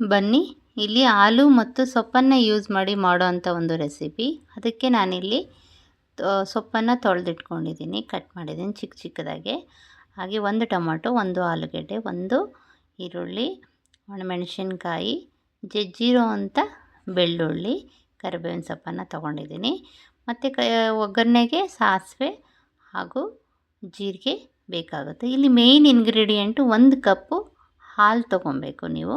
ಬನ್ನಿ, ಇಲ್ಲಿ ಹಾಲು ಮತ್ತು ಸೊಪ್ಪನ್ನು ಯೂಸ್ ಮಾಡಿ ಮಾಡೋ ಅಂಥ ಒಂದು ರೆಸಿಪಿ ಅದಕ್ಕೆ ನಾನಿಲ್ಲಿ ಸೊಪ್ಪನ್ನು ತೊಳೆದಿಟ್ಕೊಂಡಿದ್ದೀನಿ ಕಟ್ ಮಾಡಿದ್ದೀನಿ ಚಿಕ್ಕ ಚಿಕ್ಕದಾಗೆ. ಹಾಗೆ ಒಂದು ಟೊಮೊಟೊ, ಒಂದು ಆಲೂಗಡ್ಡೆ, ಒಂದು ಈರುಳ್ಳಿ ಒಣಮೆಣಸಿನ್ಕಾಯಿ ಜಜ್ಜಿರೋ ಅಂಥ ಬೆಳ್ಳುಳ್ಳಿ, ಕರಿಬೇವಿನ ಸೊಪ್ಪನ್ನು ತೊಗೊಂಡಿದ್ದೀನಿ. ಮತ್ತು ಕ ಒಗ್ಗರಣೆಗೆ ಸಾಸಿವೆ ಹಾಗೂ ಜೀರಿಗೆ ಬೇಕಾಗುತ್ತೆ. ಇಲ್ಲಿ ಮೇಯ್ನ್ ಇಂಗ್ರೀಡಿಯೆಂಟು ಒಂದು ಕಪ್ಪು ಹಾಲು ತೊಗೊಬೇಕು ನೀವು.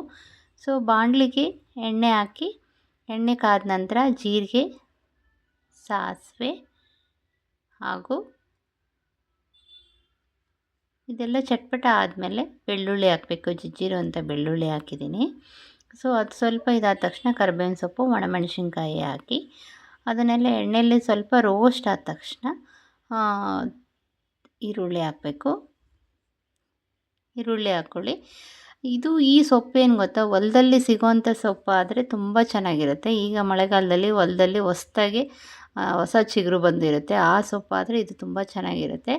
ಸೊ ಬಾಣಲಿಗೆ ಎಣ್ಣೆ ಹಾಕಿ, ಎಣ್ಣೆ ಕಾದ ನಂತರ ಜೀರಿಗೆ, ಸಾಸಿವೆ ಹಾಗೂ ಇದೆಲ್ಲ ಚಟ್ಪಟ ಆದಮೇಲೆ ಬೆಳ್ಳುಳ್ಳಿ ಹಾಕಬೇಕು. ಜಜ್ಜಿರುವಂಥ ಬೆಳ್ಳುಳ್ಳಿ ಹಾಕಿದ್ದೀನಿ. ಸೊ ಅದು ಸ್ವಲ್ಪ ಇದಾದ ತಕ್ಷಣ ಕರಿಬೇವಿನ ಸೊಪ್ಪು, ಒಣಮೆಣಸಿನ್ಕಾಯಿ ಹಾಕಿ, ಅದನ್ನೆಲ್ಲ ಎಣ್ಣೆಯಲ್ಲಿ ಸ್ವಲ್ಪ ರೋಸ್ಟ್ ಆದ ತಕ್ಷಣ ಈರುಳ್ಳಿ ಹಾಕಬೇಕು. ಈರುಳ್ಳಿ ಹಾಕ್ಕೊಳ್ಳಿ ಇದು ಈ ಸೊಪ್ಪೇನು ಗೊತ್ತಾ? ಹೊಲದಲ್ಲಿ ಸಿಗೋವಂಥ ಸೊಪ್ಪಾದರೆ ತುಂಬ ಚೆನ್ನಾಗಿರುತ್ತೆ. ಈಗ ಮಳೆಗಾಲದಲ್ಲಿ ಹೊಲದಲ್ಲಿ ಹೊಸ್ದಾಗಿ ಹೊಸ ಚಿಗುರು ಬಂದಿರುತ್ತೆ. ಆ ಸೊಪ್ಪಾದರೆ ಇದು ತುಂಬ ಚೆನ್ನಾಗಿರುತ್ತೆ.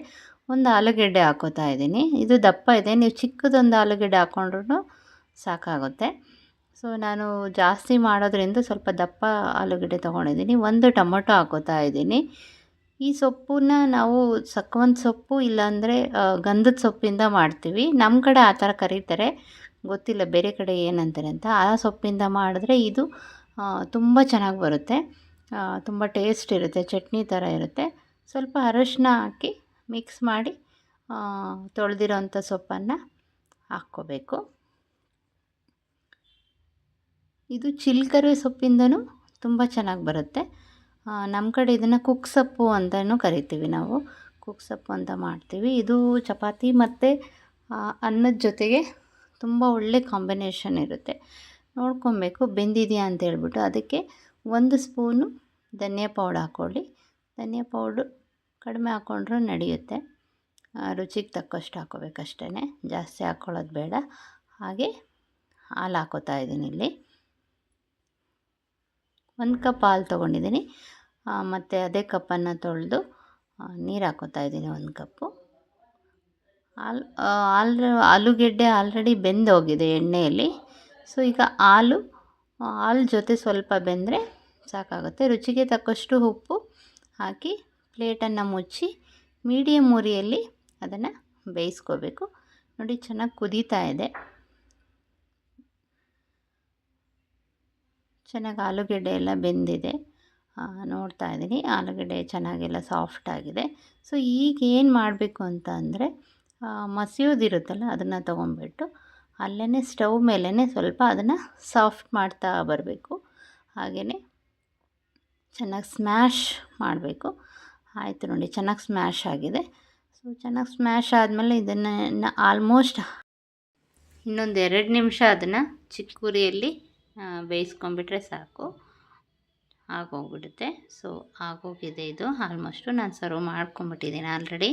ಒಂದು ಆಲೂಗೆಡ್ಡೆ ಹಾಕೋತಾ ಇದ್ದೀನಿ. ಇದು ದಪ್ಪ ಇದೆ. ನೀವು ಚಿಕ್ಕದೊಂದು ಆಲೂಗೆಡ್ಡೆ ಹಾಕ್ಕೊಂಡ್ರೂ ಸಾಕಾಗುತ್ತೆ. ಸೊ ನಾನು ಜಾಸ್ತಿ ಮಾಡೋದ್ರಿಂದ ಸ್ವಲ್ಪ ದಪ್ಪ ಆಲೂಗೆಡ್ಡೆ ತೊಗೊಂಡಿದ್ದೀನಿ. ಒಂದು ಟೊಮೊಟೊ ಹಾಕೋತಾ ಇದ್ದೀನಿ. ಈ ಸೊಪ್ಪನ್ನ ನಾವು ಸಕ್ವಂತ ಸೊಪ್ಪು ಇಲ್ಲಾಂದರೆ ಗಂಧದ ಸೊಪ್ಪಿಂದ ಮಾಡ್ತೀವಿ. ನಮ್ಮ ಕಡೆ ಆ ಥರ ಕರೀತಾರೆ. ಗೊತ್ತಿಲ್ಲ ಬೇರೆ ಕಡೆ ಏನಂತಾರೆ ಅಂತ. ಆ ಸೊಪ್ಪಿಂದ ಮಾಡಿದ್ರೆ ಇದು ತುಂಬ ಚೆನ್ನಾಗಿ ಬರುತ್ತೆ. ತುಂಬ ಟೇಸ್ಟ್ ಇರುತ್ತೆ, ಚಟ್ನಿ ಥರ ಇರುತ್ತೆ. ಸ್ವಲ್ಪ ಅರಶಿನ ಹಾಕಿ ಮಿಕ್ಸ್ ಮಾಡಿ ತೊಳೆದಿರೋಂಥ ಸೊಪ್ಪನ್ನು ಹಾಕ್ಕೋಬೇಕು. ಇದು ಚಿಲ್ಕರೆ ಸೊಪ್ಪಿಂದನೂ ತುಂಬ ಚೆನ್ನಾಗಿ ಬರುತ್ತೆ. ನಮ್ಮ ಕಡೆ ಇದನ್ನು ಕುಕ್ ಸೊಪ್ಪು ಅಂತಲೂ ಕರಿತೀವಿ ನಾವು. ಕುಕ್ ಸೊಪ್ಪು ಅಂತ ಮಾಡ್ತೀವಿ. ಇದು ಚಪಾತಿ ಮತ್ತು ಅನ್ನದ ಜೊತೆಗೆ ತುಂಬ ಒಳ್ಳೆ ಕಾಂಬಿನೇಷನ್ ಇರುತ್ತೆ. ನೋಡ್ಕೊಬೇಕು, ಬೆಂದಿದೆಯಾ ಅಂತ ಹೇಳ್ಬಿಟ್ಟು ಅದಕ್ಕೆ ಒಂದು ಸ್ಪೂನು ಧನಿಯಾ ಪೌಡ್ ಹಾಕ್ಕೊಳ್ಳಿ ಧನಿಯಾ ಪೌಡ್ರು ಕಡಿಮೆ ಹಾಕ್ಕೊಂಡ್ರೂ ನಡೆಯುತ್ತೆ. ರುಚಿಗೆ ತಕ್ಕಷ್ಟು ಹಾಕ್ಕೋಬೇಕಷ್ಟೇ ಜಾಸ್ತಿ ಹಾಕ್ಕೊಳ್ಳೋದು ಬೇಡ. ಹಾಗೆ ಹಾಲು ಹಾಕೋತಾ ಇದ್ದೀನಿ ಇಲ್ಲಿ. ಒಂದು ಕಪ್ ಹಾಲು ತೊಗೊಂಡಿದ್ದೀನಿ ಮತ್ತು ಅದೇ ಕಪ್ಪನ್ನು ತೊಳೆದು ನೀರು ಹಾಕೋತಾ ಇದ್ದೀನಿ ಒಂದು ಕಪ್ಪು. ಆಲ್ ಆಲ್ ಆಲೂಗೆಡ್ಡೆ ಆಲ್ರೆಡಿ ಬೆಂದೋಗಿದೆ ಎಣ್ಣೆಯಲ್ಲಿ. ಸೊ, ಈಗ ಹಾಲು ಹಾಲು ಜೊತೆ ಸ್ವಲ್ಪ ಬೆಂದರೆ ಸಾಕಾಗುತ್ತೆ. ರುಚಿಗೆ ತಕ್ಕಷ್ಟು ಉಪ್ಪು ಹಾಕಿ ಪ್ಲೇಟನ್ನು ಮುಚ್ಚಿ ಮೀಡಿಯಮ್ ಉರಿಯಲ್ಲಿ ಅದನ್ನು ಬೇಯಿಸ್ಕೋಬೇಕು. ನೋಡಿ, ಚೆನ್ನಾಗಿ ಕುದೀತಾ ಇದೆ. ಚೆನ್ನಾಗಿ ಆಲೂಗೆಡ್ಡೆ ಎಲ್ಲ ಬೆಂದಿದೆ. ನೋಡ್ತಾ ಇದ್ದೀನಿ. ಆಲೂಗಡ್ಡೆ ಚೆನ್ನಾಗೆಲ್ಲ ಸಾಫ್ಟ್ ಆಗಿದೆ. ಸೊ ಈಗ ಏನು ಮಾಡಬೇಕು ಅಂತ ಅಂದರೆ ಮಸಿಯೋದಿರುತ್ತಲ್ಲ ಅದನ್ನು ತೊಗೊಂಬಿಟ್ಟು ಅಲ್ಲೇ ಸ್ಟವ್ ಮೇಲೇ ಸ್ವಲ್ಪ ಅದನ್ನು ಸಾಫ್ಟ್ ಮಾಡ್ತಾ ಬರಬೇಕು. ಹಾಗೆಯೇ ಚೆನ್ನಾಗಿ ಸ್ಮ್ಯಾಶ್ ಮಾಡಬೇಕು. ಆಯಿತು ನೋಡಿ, ಚೆನ್ನಾಗಿ ಸ್ಮ್ಯಾಶ್ ಆಗಿದೆ. ಸೊ ಚೆನ್ನಾಗಿ ಸ್ಮ್ಯಾಶ್ ಆದಮೇಲೆ ಇದನ್ನು ಆಲ್ಮೋಸ್ಟ್ ಇನ್ನೊಂದು ಎರಡು ನಿಮಿಷ ಅದನ್ನು ಚಿಕ್ಕುರಿಯಲ್ಲಿ ಬೇಯಿಸ್ಕೊಂಬಿಟ್ರೆ ಸಾಕು. ಆಗೋಗ್ಬಿಡುತ್ತೆ. ಸೊ ಆಗೋಗಿದೆ ಇದು. ಆಲ್ಮೋಸ್ಟು ನಾನು ಸರ್ವ್ ಮಾಡ್ಕೊಂಬಿಟ್ಟಿದ್ದೀನಿ ಆಲ್ರೆಡಿ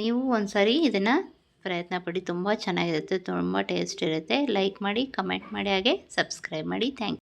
ನೀವು ಒಂದು ಸರಿ ಇದನ್ನು ಪ್ರಯತ್ನ ಪಡಿ ತುಂಬ ಚೆನ್ನಾಗಿರುತ್ತೆ. ತುಂಬ ಟೇಸ್ಟ್ ಇರುತ್ತೆ. ಲೈಕ್ ಮಾಡಿ ಕಮೆಂಟ್ ಮಾಡಿ, ಹಾಗೆ ಸಬ್ಸ್ಕ್ರೈಬ್ ಮಾಡಿ. ಥ್ಯಾಂಕ್